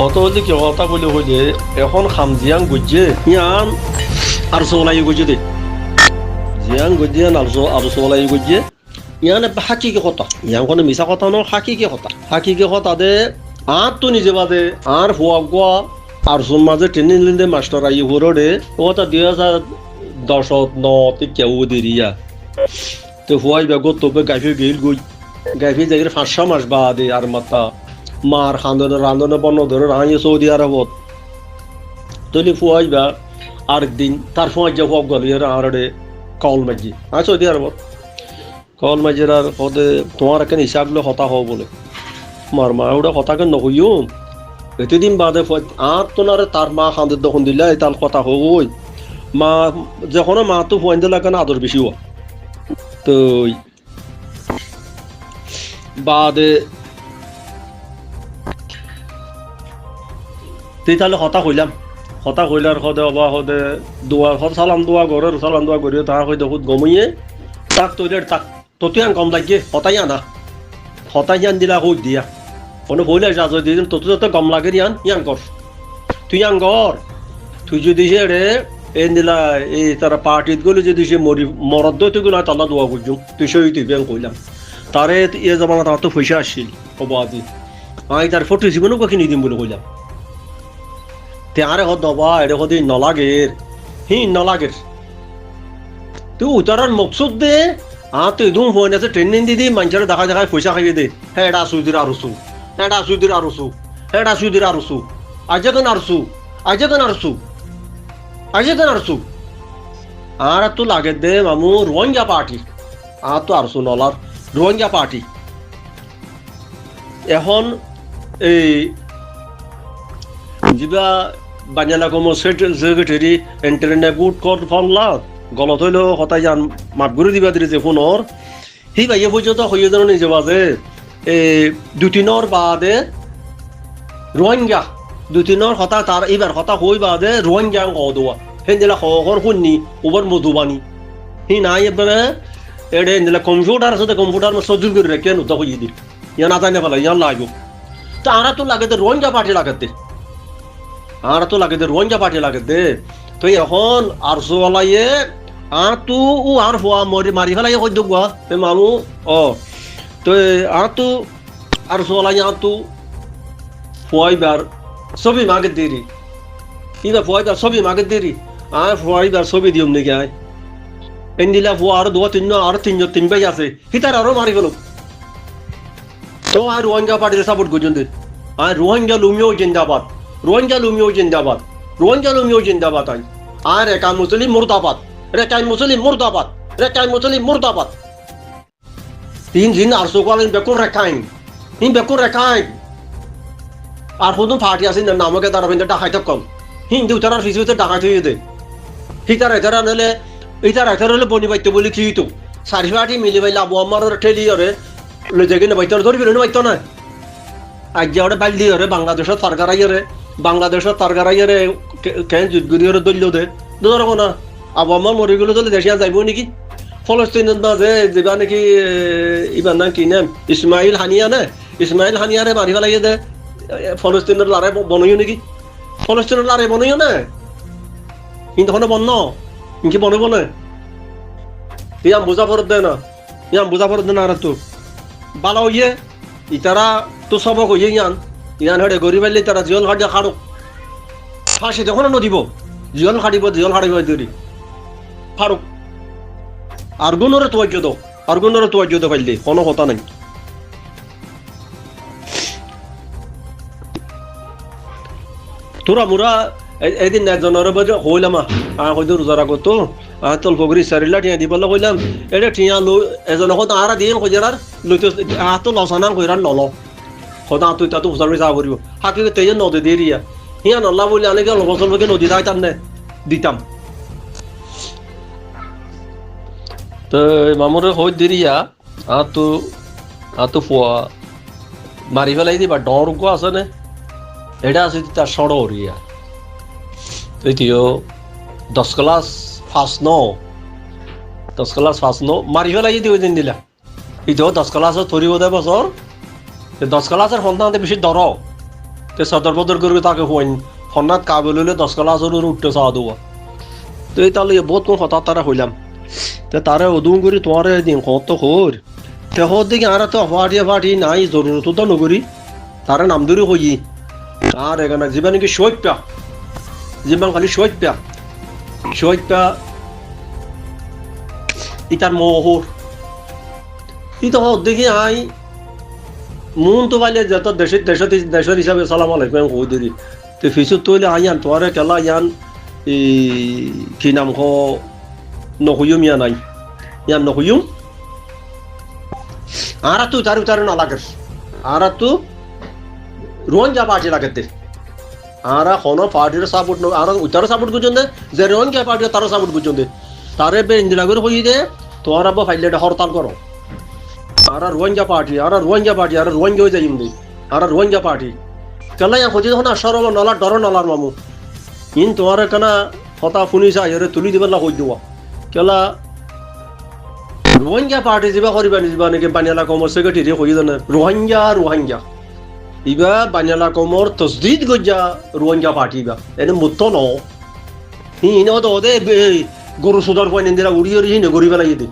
কত হইলে কি কথা বলে হইলে এখন খাম, জিয়াং গুজে ইয়ান আর সোলাই গুজে দে। জিয়াং গুজে আর আর সোলাই গুজে ইয়ান হাকি কি কথা? ইয়ান কোনো মিছা কথা ন হাকি কি কথা? হাকি কি কথা দে? আর তো নিজে বাদে আর হুয়া গুয়া আর সোন মাঝে ট্রেনিং লিন্দে মাস্টার আই হুরো দে। ও তা দুই হাজার দশত ন, তে কেউ দেরিয়া তো হুয়াই বেগত তবে গাইফে গেল গুই গাইফে যাই পাঁচশো মাস বাদে আর মাথা মার খান্দনে রান্ধনে বন্য ধরে রাঁয়ে সৌদি আরবত। তলি ফুয়াই বা আরেকদিন তার ফুয়াই যে হক গল আর কল মাঝি আর সৌদি আরবত। কল মাঝির আর কদে তোমার এখানে হিসাবলে হতা হও বলে। মার মা, ওটা হতাকে নহইও এতদিন বাদে আর তোনারে তার মা খান্দের দখন দিলে তার কথা হই মা যখন মা তো ফুয়াইন দিলে কেন আদর বেশি হওয়া? তো বাদে তুই তাহলে হতা কইলাম। হতা কইলার সদে অবা সদে দোয়া সদ সালাম দোয়া ঘরের সালাম দোয়া করি তার সৈতে খুদ গমইয়ে। তাক তৈরি তাক ততুই আন কম লাগে হতাই আনা। হতাই আন দিলা কই দিয়া। কোনো কইলে যা যদি ততু যত গম লাগে ইয়ান ইয়ান কর তুই আন কর তুই যদি সে রে এই দিলা, এই তারা পার্টিত গেলে যদি সে মরি মরদ দই তুই না তাল্লা দোয়া করছুম তুই সই তুই বেং কইলাম। তারে ইয়ে জমানা তার তো পয়সা আসছিল অবাদি আমি তার ফটো জীবনও কিনি দিম বলে কইলাম। তে আরে হদ দবা এটা হদি নলাগের, হি নলাগের। তুই উতারার মকসুদ দে, আ তুই দুম ফোন আছে ট্রেনিং দি দি মানুষের দেখা দেখা পয়সা খাইয়ে দে। হ্যাঁ এটা সুদির আরসু এটা সুদির আরসু এটা সুদির আরসু আজ কেন আরসু আজ কেন আরসু আজ কেন আরসু। আর তো লাগে দে মামু, রোহিঙ্গা পার্টি। আর তো আরসু নলার, রোহিঙ্গা পার্টি। এখন এই যিবা বাঞ্জালা কমো সেক্রেটারি এন্টারনে গুড কর ফনলা গলত হইলেও হতাই যান মাপ করে দিবা দিলে যে ফোনর সেই বাইয়ে পর্যন্ত হইয়ে জানো নিজে বাজে। এ দুদিনৰ বাদে রোহিঙ্গা। দুদিনৰ হতা তাৰ এইবাৰ হতা হৈ বাদে রোহিঙ্গা কদোয়া হেন্দিলা খৰ শুনি ওপর মধুবানি সি নাই এবারে। এডে হেন্দিলা কম্পিউটার আছে কম্পিউটার সজ্জুল করে রেখে নুতা হইয়ে দি ইয়া না জানে ফেলা ইয়া লাগো। তারা তো লাগে রোহিঙ্গা পার্টি লাগাতে। আর তো লাগে দে, রোহিঙ্গা পার্টি লাগে দে। তো এখন আর সোলাইয়ে আর তো ও আর হওয়া মরি মারি ফেলাই কই দুগুয়া তে মামু ও তো আর তো, আর সোলাই আর তো ফুয়াইবার ছবি মাগে দেরি ইবা ফুয়াইবার ছবি মাগে দেরি আর ফুয়াইবার ছবি দিম নাকি আয় এন্দিলা ফুয়া আর দুয়া তিন আর তিনজন তিন ভাই আছে, হিতার আরও মারি ফেলো তো আর রোহিঙ্গা পার্টির সাপোর্ট করছেন আর রোহিঙ্গা লুমিও জিন্দাবাদ। রোহিঙ্গা লুমিও জিন্দাবাদ। রোহিঙ্গা লুমিও জিন্দাবাদ আই আর একা মুসলিম মুর্দাবাদ। রেকাই মুসলিম মুর্দাবাদ। রেকাই মুসলিম মুর্দাবাদ। তিন দিন আর সুকালেন বেকুর রেখাইন। হিন বেকুর রেখাইন। আর কোনো পার্টি আছে না, নামকে তারা কিন্তু ডাকাই কম হিন্দু তারা ফিসুতে ডাকাই থই দে। হিতার এতারা নলে, ইতার এতার হলে বনি বাইতে বলি কি তো সারি পার্টি মিলি বাইলে আবু আমার ঠেলি ওরে লৈ যাই কিনে বাইতে ধরবি না বাইতো না আজ যে ওরে বাইল দিয়ে ওরে বাংলাদেশত সরকার আইয়ারে বাংলাদেশত সরকার আইয়ারে কেন যুদ্ধগুড়ি ওরে দলীয় দে। ধরবো না। আবু আমার মরি গেলে চলে দেশিয়া যাইব নাকি? ফলস্তিনের মাঝে যেবা নাকি ইবার নাম কি নাম? ইসমাইল হানিয়া নে? ইসমাইল হানিয়ারে মারি ফেলাই দে ফলস্তিনের লারে বনইও নাকি? ফলস্তিনের লারে বনইও না? কিন্তু ওখানে বন্য ইনকি বনব না? ইয়াম বোঝা পড়ত দে না। ইয়াম বোঝা দে না আর তো বালা ইয়ে ইতারা তো সবক হইয়ে ইয়ান। ইয়ান হেডে গরিব আইলে তারা জিয়ল খাটিয়া খাড়ুক। ফাঁসি তখন নদীব জিয়ল খাটিব জিয়ল খাটিব দৌড়ি ফারুক আর্গুনরে তোয়াজ্য দাও, আর্গুনরে তোয়াজ্য দাও পাইলে কোনো কথা নাই। তোরা মোরা এদিন একজনের বাজে, হইলাম আহ হয়তো রোজার আগত তো আহ তল ফগরি সারিলা টিয়া দিব কইলাম এটা টিয়া লো এজন হত আরা দিয়ে কইরার লইতে আহ তো লসানা কইরার নল আহ তুই তাতো উসারি যা করিব হাকি তেয়ে নদী দিয়ে রিয়া হিয়া নল্লা বলে অনেকে লবসল বকে নদী দাইতাম নে দিতাম তো মামুরে হই দিরিয়া আহ তো আহ তো ফুয়া মারি ফেলাই দিবা ডর গো আছে নে এটা আছে তার সড় রিয়া তৃতীয় দশ ক্লাস ফার্স্ট ন দশ ক্লাস ফার্স্ট ন মারি ফেলাই দিয়ে দিন দিলা ইটো দশ ক্লাসত ধরিব দে বছর দশ ক্লাসের সন্তানতে বেশি ডর তে সদর পদর করে তাকে হইন হন্নাত কাবিল হইলে দশ কলা আসর উঠতে চাওয়া দেবো তো এই তাহলে বহুত কোন কথা তারা হইলাম। তে তারে ওদুম করি তোমারে দিন কত কর তে হর দিকে আর তো ফাটি ফাটি নাই জরুরত তো নগরি তারে নাম ধরে হই আর এখানে জীবন কি সৈপ্যা জীবন খালি সৈপ্যা সৈপ্যা ইতার মোহর ইতো হর দিকে আই মন তো যত দেশের দেশের দেশের হিসাবে সালাম আলাইকুম কই তো তৈলে আইয়ান কেলা ইয়ান কি নাম হ নহুয়ুম ইয়া নাই ইয়ান নহুয়ুম আর তো তার তার না লাগে আর তো রোন যা পার্টি লাগে দে। আর পার্টির সাপোর্ট আর উতার সাপোর্ট গুজন দে, যে রোন কে পার্টি তার সাপোর্ট গুজন দে। তারে বে ইন্দিরা করে হই দে তোর আবার ফাইলে হরতাল করো। আর রোহিঙ্গা পার্টি আর রোহিঙ্গা পার্টি আর রোহিঙ্গা হয়ে যাই আর রোহিঙ্গা পার্টি কেলা ইয়া খোঁজে না সরব নলার ডর নলার মামু ইন তোমার কেনা হতা শুনিছা ইরে তুলি দিবেলা কই দিব কেলা রোহিঙ্গা পার্টি যাবা করিবা নিযবা নাকি বানিয়ালা কমর সেক্রেটারি কই জানে রোহিঙ্গা রোহিঙ্গা ইবা বানিয়ালা কমর তসদিদ গজ্জা রোহিঙ্গা পার্টি বা এনে মুত্ত ন ইন ওদ ওদে গরু সুদর পয়ন ইন্দিরা উড়িয়ে উড়িয়ে গরি বেলাই দি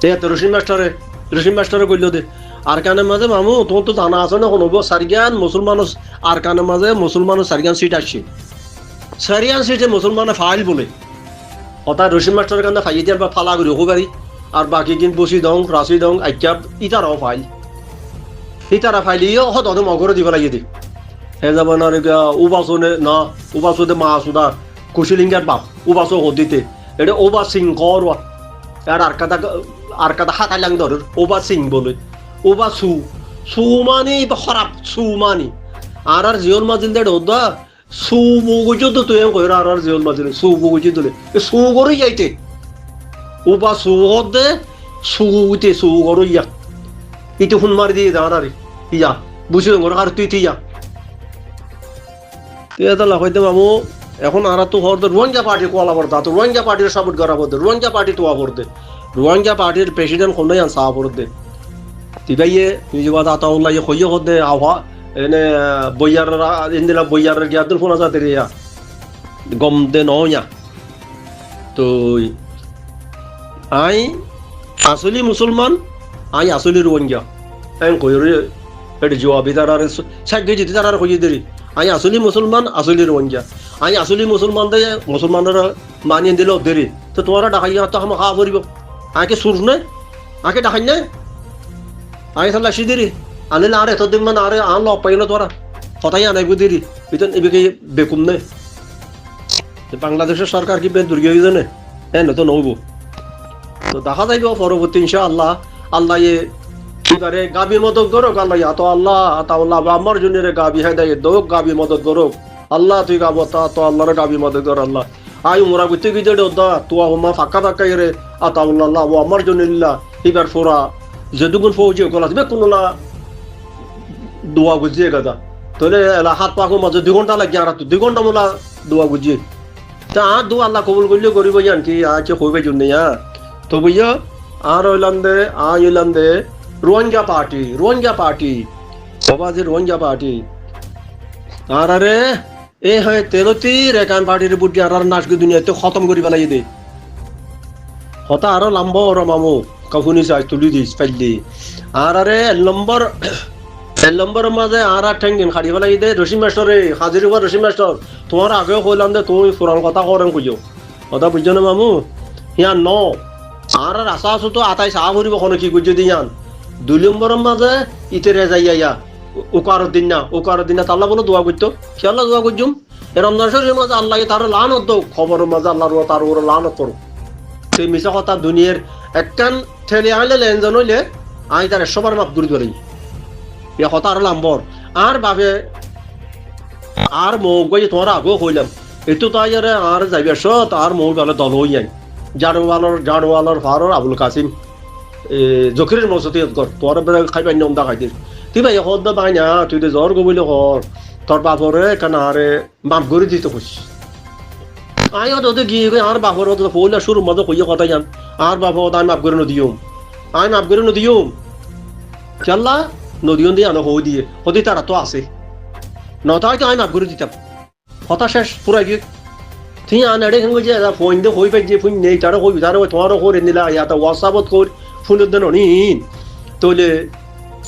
তে রশিদ মাস্টারে রশিদ মাস্টারে কইল দে আর কানের মাঝে মামু তোমার তো জানা আছে না কোনো সারিগান মুসলমান আর কানের মাঝে মুসলমান সারিগান সিট আসছে সারিয়ান সিটে মুসলমানে ফাইল বলে। অর্থাৎ রশিদ মাস্টারের কান্দা ফাইয়ে দিয়ার বা ফালা করি হব পারি আর বাকি কিন বসি দং রাশি দং, আইকাপ ইতারাও ফাইল। ইতারা ফাইল ইয়ে হত হতে মগরে দিব লাগিয়ে দি। হে যাব না রে উবাসনে না উবাসনে মা সুদা কুশিলিঙ্গার বাপ উবাসো হদিতে। এটা ওবা সিং করওয়া আর আর কাদা আর কাদা হাতাইলাং ধর ওবা সিং বলে ওবা সু সু মানে বা খারাপ সু মানে আর আর জিওল মাজিল দে ওদা সু বুগুজো তো তুই কই আর আর জিওল মাজিল, সু বুগুজি দলে সু গরই যাইতে। ওবা সু হদে সু উতে সু গরই ইয়া ইতে হুন মারি দিয়ে দাঁড়া রে ইয়া বুঝি গর, আর তুই তিয়া তুই এটা লাগাইতে মামু, এখন আর তো হর রোহিঙ্গা পার্টি কোয়ালা পড়তা তো রোহিঙ্গা পার্টির সাপোর্ট করা পড়তে রোহিঙ্গা পার্টি রোহিঙ্গা পার্টির প্রেসিডেন্ট কোনই আন সাহা পড়তে তিবাইয়ে নিজে বাদ আতাউল্লাহ ইয়ে কইয়ে হদে আহা এনে বইয়ার ইন্দিলা বইয়ার গিয়াদুল ফোন আছে তেরিয়া গম দে নয়া তো, আই আসলি মুসলমান, আই আসলি রোহিঙ্গা। এন কইরে, এটি জবাবি তার আর সাইকে যেতে তার আর কইয়ে দেরি। আই আসলি মুসলমান, আসলি রোহিঙ্গা। আই আসলি মুসলমান দে মুসলমানরা মানিয়ে দিল দেরি। তো তোমারা ডাকাইয়া তো হামা খাওয়া করিব আকে সুর নে আকে ডাকাই না। আই সাল্লা সিদিরি আনিলে আরে এত দিন মানে আরে আন ল পাইল তোরা কথাই আনাই বুদিরি বিতন এবিকে বেকুম নে। বাংলাদেশের সরকার কি বেশ দুর্গী হয়ে জানে? হ্যাঁ তো নইব। তো দেখা যাইব পরবর্তী ইনশা আল্লাহ আল্লাহ কি করে? গাবি মদত করুক আল্লাহ আত আল্লাহ আত আল্লাহ আমার জন্য গাবি হ্যাঁ দেয় দোক গাবি মদত করুক। আল্লাহ তুই গাবো, তা তো আল্লাহর গাবি মদত কর আল্লাহ। আই মোরা গুতে গিয়ে দা তো হুমা ফাঁকা ফাঁকা রে আত আল্লাহ ও আমার জন্য ইল্লা এবার ফোরা যেদুগুন ফৌজি কলা দিবে কোনলা দোয়া গুজিয়ে গাদা এলা হাত পাকো মাঝে দুই ঘণ্টা লাগে আর দুই ঘণ্টা মোলা দোয়া গুজিয়ে তা আর দু আল্লাহ কবুল করলে করিব জান কি আজ হইবে জন্য তো বুঝিয়া আর হইলাম দে আ হইলাম দে রোহিঙ্গা পার্টি রোহিঙ্গা পার্টি বাবা যে রোহিঙ্গা পার্টি আর আরে এ হয় তেলতি রেকান পার্টির বুদ্ধি, আর আর নাচকে দুনিয়াতে খতম করি পেলাই দে। হতা আরও লম্বা ওর মামু কাকুনি চাই তুলি দিস পাইলি। আর আরে নম্বর এক নম্বরের মাঝে আর আর ঠেঙ্গিন খাড়ি পেলাই দে রশিদ মাস্টার হাজির হবার রশিদ মাস্টার তোমার আগেও কইলাম দে, তুমি পুরান কথা করেন কইও। কথা বুঝছ না মামু? হিয়ান ন। আর আর আশা আছো তো আতাই চাহ ভরিব কোনো কি বুঝছ দিয়ান দুই নম্বরের মাঝে ইতেরে যাইয়া ইয়া উকার দিন না উকার দিন না তাল্লা বলে দোয়া করতো? খেয়াল দোয়া করছুম রমজান শরীরের মাঝে আল্লাহ তার লান হতো খবরের মাঝে আল্লাহ তার উপরে লান করো সেই মিশা কথা দুনিয়ার একখান ঠেলে আনলে লেনজন হইলে আই তার সবার মাপ দূর করি। এ কথা আর লাম্বর। আর ভাবে আর মৌ গিয়ে তোমার আগেও হইলাম এতো তাই আর আর যাইবে সত আর মৌ বেলা দল হই যাই জাড়ওয়ালার জাড়ওয়ালার ফারর আবুল কাসিম জখিরের মসতি তোর বেলা খাইবা নিয়ম দা খাইদির তুই ভাই হদ বাই না তুই তো জ্বর গবইলে হর তোর বাপরে কেন আরে মাপ করে দিতে খুশ আই হতে গিয়ে গিয়ে আর বাপর হতে ফৌলা শুরু মতো কইয়ে কথা জান আর বাপ হত আমি মাপ করে নদিও আমি মাপ করে নদিও চাল্লা নদিও দিয়ে আনো হই দিয়ে হদি তারা তো আছে নটা হয়তো আমি মাফ করে দিতাম কথা শেষ পুরাই গিয়ে তুই আন এড়ে যে ফোন দে হই পাই যে ফোন নেই তারা হই তারা তোমারও করে নিলা ইয়াতা হোয়াটসঅ্যাপত কর ফোনের দেন নিন তোলে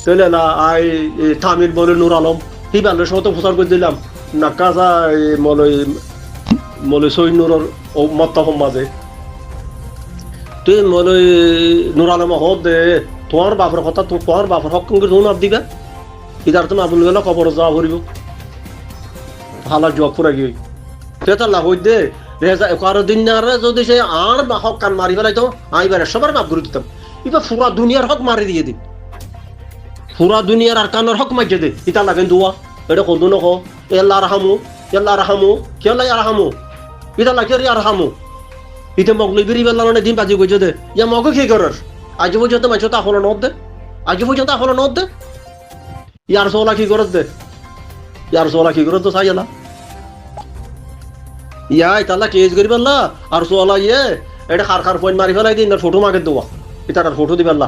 তোলে না, আই তামিল বলে নুর আলম। সেই বালের সময় তো প্রচার করে দিলাম। নাকাজা মলই মলই সৈ নুরর ও মত্তা মাঝে তুই মলই নুর আলম দে তোমার বাপর কথা তোমার বাপর হক কিন্তু তুমি মাপ দিবা। ইদার তুমি আপন গেলে খবর যাওয়া করিব হালা জব পুরা গিয়ে তেতা লাভ হই দে রেজা কারও দিন না যদি সে আর হক কান মারি ফেলাইতো আমি বেড়ে সবার মাপ করে দিতাম। এবার পুরা দুনিয়ার হক মারি দিয়ে দিন। পুরা দুনিয়ার আর কানোর হক মাইজে দে ইতা লাগে দুয়া এটা কদু নখ এল্লা রাহামু এল্লা রাহামু কেলা রাহামু ইতা লাগে রে রাহামু ইতে মগলি বিরি বেলা মানে দিন বাজি গইছে দে ইয়া মগ কি করার আজ পর্যন্ত মাছ তা হলো নদ দে। আজ পর্যন্ত হলো নদ দে। ইয়ার সোলা কি করত দে? ইয়ার সোলা কি করত তো সাইলা ইয়াই তালা কেজ করি পারলা আর সোলা ইয়ে এটা খার খার পয়েন্ট মারি ফেলাই দিন ফটো মাকে দেওয়া এটা ফটো দিবেলা